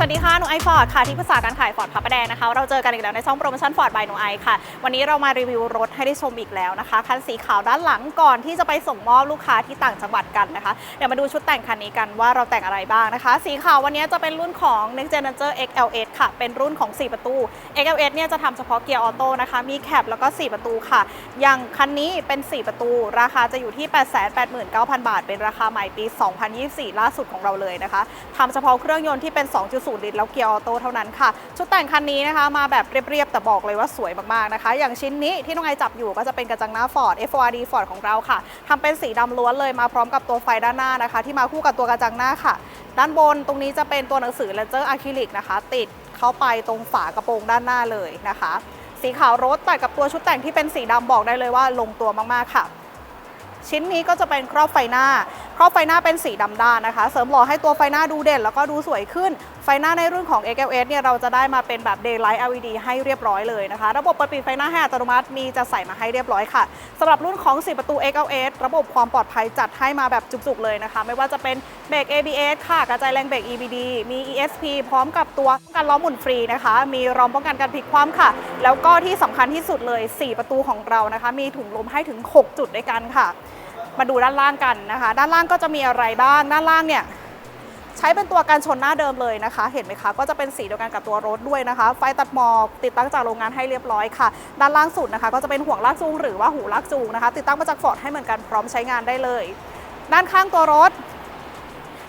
สวัสดีค่ะหนูไอฟอร์ดค่ะที่ปรึกษาการขายฟอร์ดพระประแดงนะคะ เราเจอกันอีกแล้วในช่องโปรโมชั่นฟอร์ดบายหนูไอค่ะ วันนี้เรามารีวิวรถให้ได้ชมอีกแล้วนะคะ คันสีขาวด้านหลังก่อนที่จะไปส่งมอบลูกค้าที่ต่างจังหวัดกันนะคะ เดี๋ยวมาดูชุดแต่งคันนี้กันว่าเราแต่งอะไรบ้างนะคะ สีขาววันนี้จะเป็นรุ่นของ Next Gen Ranger XLS ค่ะ เป็นรุ่นของ 4 ประตู XLS เนี่ยจะทำเฉพาะเกียร์ออโต้นะคะ มีแคปแล้วก็ 4 ประตูค่ะ อย่างคันนี้เป็น 4 ประตู ราคาจะอยู่ที่ 889,000 บาท เป็นราคาใหม่ปี 2024 ล่าสุดของเราเลยนะคะทำเฉพาะเครื่องยนต์ที่เป็น 2.0ลิตร แล้วเกียร์ออโต้เท่านั้นค่ะ ชุดแต่งคันนี้นะคะ มาแบบเรียบๆ แต่บอกเลยว่าสวยมากๆนะคะ อย่างชิ้นนี้ที่น้องไอจับอยู่ก็จะเป็นกระจังหน้า Ford FORD Ford ของเราค่ะทำเป็นสีดำล้วนเลยมาพร้อมกับตัวไฟด้านหน้านะคะ ที่มาคู่กับตัวกระจังหน้าค่ะ ด้านบนตรงนี้จะเป็นตัวหนังสือเลเจอร์อะคริลิกนะคะ ติดเข้าไปตรงฝากระโปรงด้านหน้าเลยนะคะ สีขาวรถตัดกับตัวชุดแต่งที่เป็นสีดำบอกได้เลยว่าลงตัวมากๆค่ะ ชิ้นนี้ก็จะเป็นครอบไฟหน้า ครอบไฟหน้าเป็นสีดำด้านนะคะ เสริมหล่อให้ตัวไฟหน้าดูเด่น แล้วก็ดูสวยขึ้น ไฟหน้าในรุ่นของ XLS เนี่ยเราจะได้มาเป็นแบบ Daylight LED ให้เรียบร้อยเลยนะคะ ระบบเปิดปิดไฟหน้าให้อัตโนมัติมีจะใส่มาให้เรียบร้อยค่ะสำหรับรุ่นของ 4 ประตู XLS ระบบความปลอดภัยจัดให้มาแบบจุกๆเลยนะคะ ไม่ว่าจะเป็นเบรก ABS ค่ะกระจายแรงเบรก EBD มี ESP พร้อมกับตัวป้องกันล้อหมุนฟรีนะคะ มีรอมป้องกันการพลิกคว่ำค่ะ แล้วก็ที่สำคัญที่สุดเลย 4 ประตูของเรานะคะ มีถุงลมให้ถึง 6 จุดด้วยกันค่ะ มาดูด้านล่างกันนะคะ ด้านล่างก็จะมีอะไรบ้าง ด้านล่างเนี่ยใช้เป็นตัวการชนหน้าเดิมเลยนะคะ เห็นไหมคะ ก็จะเป็นสีเดียวกันกับตัวรถด้วยนะคะ ไฟตัดหมอกติดตั้งจากโรงงานให้เรียบร้อยค่ะ ด้านล่างสุดนะคะ ก็จะเป็นห่วงลากจูงหรือว่าหูลากจูงนะคะ ติดตั้งมาจากฟอร์ดให้เหมือนกันพร้อมใช้งานได้เลย ด้านข้างตัวรถ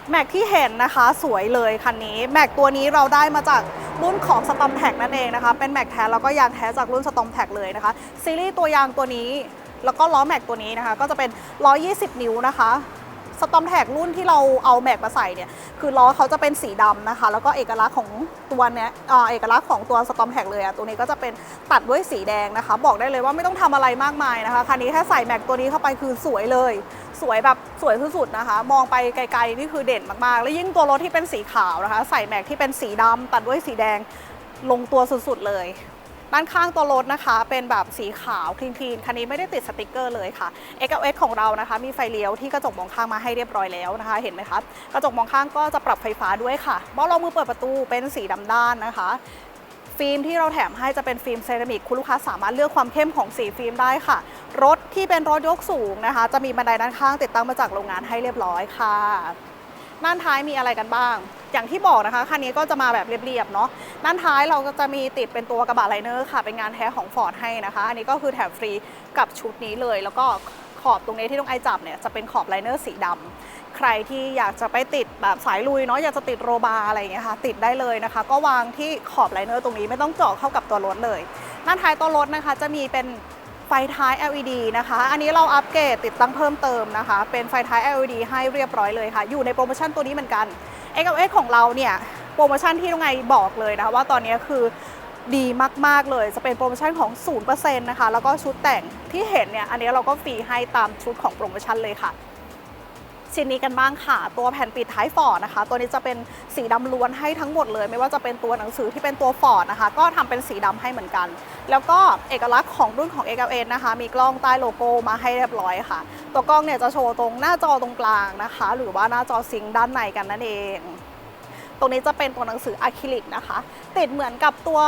แม็กที่เห็นนะคะสวยเลยคันนี้แม็กตัวนี้เราได้มาจากรุ่นของสตอมแท็กนั่นเองนะคะ เป็นแม็กแท้แล้วก็ยางแท้จากรุ่นสตอมแท็กเลยนะคะซีรีส์ตัวยางตัวนี้ แล้วก็ล้อแม็กตัวนี้นะคะ ก็จะเป็น 120 นิ้วนะคะสตอมแท็กรุ่นที่เราเอาแม็กมาใส่เนี่ยคือล้อเขาจะเป็นสีดำนะคะ แล้วก็เอกลักษณ์ของตัวเนี้ยอ่าเอกลักษณ์ของตัวสตอมแท็กเลยอะตัวนี้ก็จะเป็นตัดด้วยสีแดงนะคะ บอกได้เลยว่าไม่ต้องทำอะไรมากมายนะคะคันนี้แค่ใส่แม็กตัวนี้เข้าไปคือสวยเลย สวยแบบสวยสุดๆนะคะ มองไปไกลๆนี่คือเด่นมากๆ แล้วยิ่งตัวรถที่เป็นสีขาวนะคะ ใส่แม็กที่เป็นสีดำตัดด้วยสีแดงลงตัวสุดๆเลย ด้านข้างตัวรถนะคะ เป็นแบบสีขาวคลีนๆคันนี้ไม่ได้ติดสติกเกอร์เลยค่ะ XLS ของเรานะคะ มีไฟเลี้ยวที่กระจกมองข้างมาให้เรียบร้อยแล้วนะคะ เห็นไหมคะกระจกมองข้างก็จะปรับไฟฟ้าด้วยค่ะเบ้ารองมือเปิดประตูเป็นสีดำด้านนะคะฟิล์มที่เราแถมให้จะเป็นฟิล์มเซรามิกคุณลูกค้าสามารถเลือกความเข้มของสีฟิล์มได้ค่ะ รถที่เป็นรถยกสูงนะคะ จะมีบันไดด้านข้างติดตั้งมาจากโรงงานให้เรียบร้อยค่ะด้านท้ายมีอะไรกันบ้าง อย่างที่บอกนะคะคันนี้ก็จะมาแบบเรียบๆเนาะด้านท้ายเราก็จะมีติดเป็นตัวกระบะไลเนอร์ค่ะ เป็นงานแท้ของ Ford ให้นะคะ อันนี้ก็คือแถมฟรีกับชุดนี้เลย แล้วก็ขอบตรงนี้ที่ต้องไอจับเนี่ยจะเป็นขอบไลเนอร์สีดำใครที่อยากจะไปติดแบบสายลุยเนาะอยากจะติดโรบาร์อะไรอย่างเงี้ยค่ะติดได้เลยนะคะ ก็วางที่ขอบไลเนอร์ตรงนี้ไม่ต้องเจาะเข้ากับตัวรถเลยด้านท้ายตัวรถนะคะ จะมีเป็นไฟท้าย LED นะคะ อันนี้เราอัปเกรดติดตั้งเพิ่มเติมนะคะ เป็นไฟท้าย LED ให้เรียบร้อยเลยค่ะ อยู่ในโปรโมชั่นตัวนี้เหมือนกัน XLS ของเราเนี่ยโปรโมชั่นที่ตรงไงบอกเลยนะคะว่าตอนนี้คือดีมาก ๆ เลยจะเป็นโปรโมชั่นของ 0%นะคะ แล้วก็ชุดแต่งที่เห็นเนี่ย อันนี้เราก็ฟรีให้ตามชุดของโปรโมชั่นเลยค่ะ ชิ้นนี้กันบ้างค่ะ ตัวแผ่นปิดท้ายฟอร์ดนะคะ ตัวนี้จะเป็นสีดำล้วนให้ทั้งหมดเลย ไม่ว่าจะเป็นตัวหนังสือที่เป็นตัวฟอร์ดนะคะ ก็ทำเป็นสีดำให้เหมือนกัน แล้วก็เอกลักษณ์ของรุ่นของ XLS นะคะ มีกล้องใต้โลโก้มาให้เรียบร้อยค่ะ ตัวกล้องเนี่ยจะโชว์ตรงหน้าจอตรงกลางนะคะ หรือว่าหน้าจอซิงด้านในกันนั่นเอง ตรงนี้จะเป็นตัวหนังสืออะคริลิกนะคะ ติดเหมือนกับตัว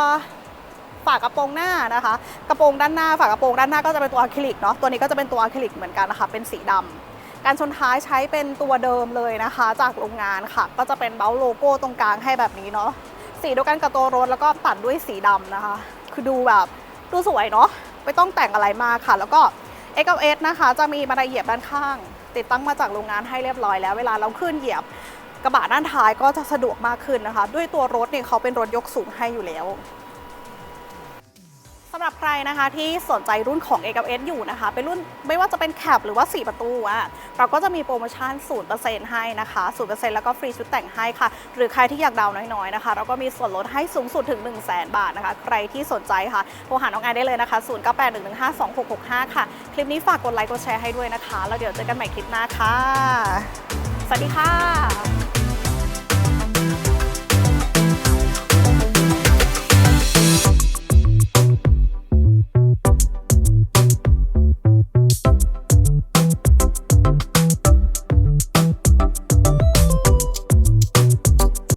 ฝากระโปรงหน้านะคะ กระโปรงด้านหน้าฝากระโปรงด้านหน้าก็จะเป็นตัวอะคริลิกเนาะตัวนี้ก็จะเป็นตัวอะคริลิกเหมือนกันนะคะ เป็นสีดำ การชนท้ายใช้เป็นตัวเดิมเลยนะคะ จากโรงงานค่ะ ก็จะเป็นเบลโลโก้ตรงกลางให้แบบนี้เนาะสีเดียวกันกับตัวรถแล้วก็ตัดด้วยสีดำนะคะ คือดูแบบดูสวยเนาะไม่ต้องแต่งอะไรมากค่ะ แล้วก็ XLS นะคะ จะมีบันไดเหยียบด้านข้าง ติดตั้งมาจากโรงงานให้เรียบร้อยแล้วเวลาเราขึ้นเหยียบ กระบะด้านท้ายก็จะสะดวกมากขึ้นนะคะ ด้วยตัวรถเนี่ยเขาเป็นรถยกสูงให้อยู่แล้วำหรับใครนะคะที่สนใจรุ่นของ a อ s อยู่นะคะ เป็นรุ่นไม่ว่าจะเป็นแคปหรือว่า 4 ประตูอะเราก็จะมีโปรโมชั่น 0%ให้นะคะ0%แล้วก็ฟรีชุดแต่งให้ค่ะ หรือใครที่อยากดาวน์น้อยๆนะคะ เราก็มีส่วนลดให้สูงสุดถึง 1 0 0 0 0 0บาทนะคะ ใครที่สนใจค่ะ โทรหาน้องแอนได้เลยนะคะ 0981152665 ค่ะ คลิปนี้ฝากกดไลค์กดแชร์ให้ด้วยนะคะ แล้วเดี๋ยวเจอกันใหม่คลิปหน้าค่ะ สวัสดีค่ะ